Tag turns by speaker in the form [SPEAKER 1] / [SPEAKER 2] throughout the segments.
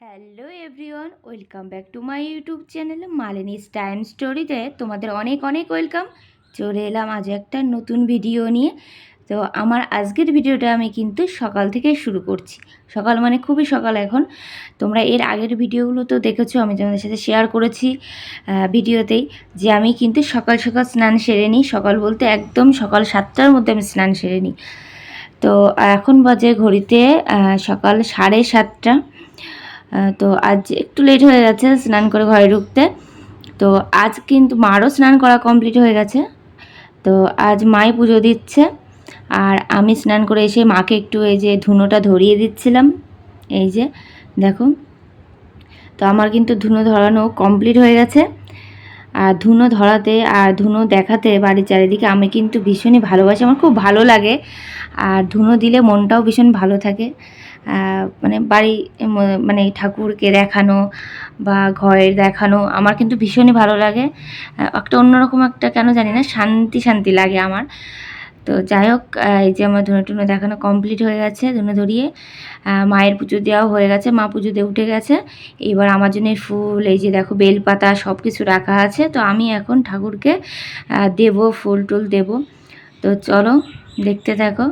[SPEAKER 1] Hello everyone welcome back to my YouTube channel Malini's time স্টোরিতে তোমাদের অনেক অনেক ওয়েলকাম চলে এলাম আজ একটা নতুন ভিডিও নিয়ে। তো আমার আজকের ভিডিওটা আমি কিন্তু সকাল থেকে শুরু করছি। সকাল মানে খুবই সকাল এখন। তোমরা এর আগের ভিডিওগুলো তো দেখেছ, আমি তোমাদের সাথে শেয়ার করেছি ভিডিওতেই যে আমি কিন্তু সকাল সকাল স্নান সেরে নিই। সকাল বলতে একদম সকাল সাতটার মধ্যে আমি স্নান সেরে নিই। তো এখন বাজে ঘড়িতে সকাল সাড়ে সাতটা। তো আজ একটু লেট হয়ে গেছে স্নান করে ঘরে ঢুকতে। তো আজ কিন্তু মারও স্নান করা কমপ্লিট হয়ে গেছে। তো আজ মাই পুজো দিচ্ছে। আর আমি স্নান করে এসে মাকে একটু এই যে ধুনোটা ধরিয়ে দিচ্ছিলাম। এই যে, দেখো। তো আমার কিন্তু ধুনো ধরানো কমপ্লিট হয়ে গেছে। আর ধুনো ধরাতে আর ধুনো দেখাতে বাড়ির চারিদিকে আমি কিন্তু ভীষণই ভালোবাসি। আমার খুব ভালো লাগে। আর ধুনো দিলে মনটাও ভীষণ ভালো থাকে। মানে বাড়ি মানে ঠাকুরকে দেখানো বা ঘরের দেখানো আমার কিন্তু ভীষণই ভালো লাগে। একটা অন্যরকম একটা কেন জানি না শান্তি শান্তি লাগে আমার। তো যাই হোক এই যে আমার ধুনো টুনো দেখানো কমপ্লিট হয়ে গেছে, ধুনো ধরিয়ে। মায়ের পুজো দেওয়াও হয়ে গেছে, মা পুজো দিয়ে উঠে গেছে। এবার আমার জন্য ফুল, এই যে দেখো বেলপাতা সব কিছু রাখা আছে। তো আমি এখন ঠাকুরকে দেব, ফুল টুল দেব। তো চলো, দেখতে থাকো।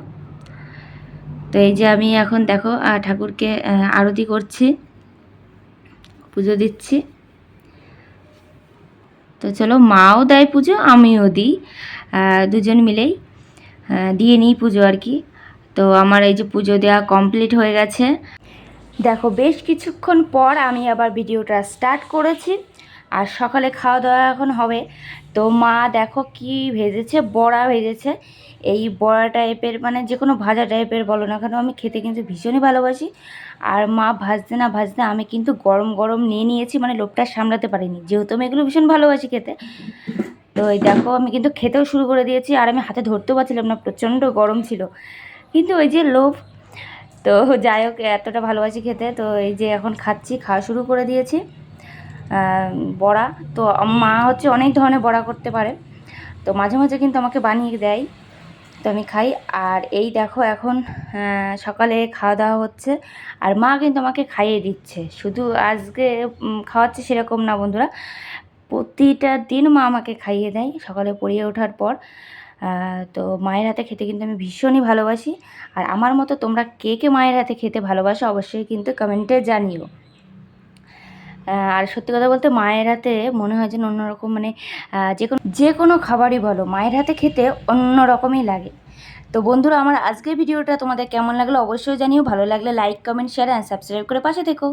[SPEAKER 1] তো এই যে আমি এখন দেখো ঠাকুরকে আরতি করছি, পুজো দিচ্ছি। তো চলো, মাও দেয় পুজো, আমিও দিই। দুজন মিলেই। দিয়ে নিই পুজো আর কি। তো আমার এই যে পুজো দেওয়া কমপ্লিট হয়ে গেছে। দেখো, বেশ কিছুক্ষণ পর আমি আবার ভিডিওটা স্টার্ট করেছি। আর সকালে খাওয়া দাওয়া এখন হবে। তো মা, দেখো কি ভেজেছে, বড়া ভেজেছে। এই বড়া টাইপের মানে যে কোনো ভাজা টাইপের বলো না কেন, আমি খেতে কিন্তু ভীষণই ভালোবাসি। আর মা, ভাজতে না ভাজতে আমি কিন্তু গরম গরম নিয়ে নিয়েছি মানে লোভটা সামলাতে পারিনি। যেহেতু আমি এগুলো ভীষণ ভালোবাসি খেতে। তো এই দেখো, আমি কিন্তু খেতেও শুরু করে দিয়েছি, আর আমি হাতে ধরতেও পারছিলাম না, প্রচণ্ড গরম ছিল। কিন্তু ওই যে লোভ, তো যাই হোক, এতটা ভালোবাসি খেতে। তো এই যে এখন খাচ্ছি, খাওয়া শুরু করে দিয়েছি বড়া। তো মা হচ্ছে অনেক ধরনের বড়া করতে পারে। তো মাঝে মাঝে কিন্তু আমাকে বানিয়ে দেয়, তো আমি খাই। আর এই দেখো এখন সকালে খাওয়া দাওয়া হচ্ছে, আর মা কিন্তু আমাকে খাইয়ে দিচ্ছে। শুধু আজকে খাওয়াচ্ছে সেরকম না বন্ধুরা। প্রতিটা দিন মা আমাকে খাইয়ে দেয়। সকালে পড়িয়ে ওঠার পর তো মায়ের হাতে খেতে কিন্তু আমি ভীষণই ভালোবাসি। আর আমার মতো তোমরা কে কে মায়ের হাতে খেতে ভালোবাসো অবশ্যই কিন্তু কমেন্টে জানিও। আর সত্যি কথা বলতে মায়ের হাতে মনে হয় যেন অন্যরকম মানে যে কোনো যে কোনো খাবারই বলো, মায়ের হাতে খেতে অন্য রকমই লাগে। তো বন্ধুরা, আমার আজকের ভিডিওটা তোমাদের কেমন লাগল অবশ্যই জানিও। ভালো লাগলে like comment share and subscribe করে পাশে থেকো।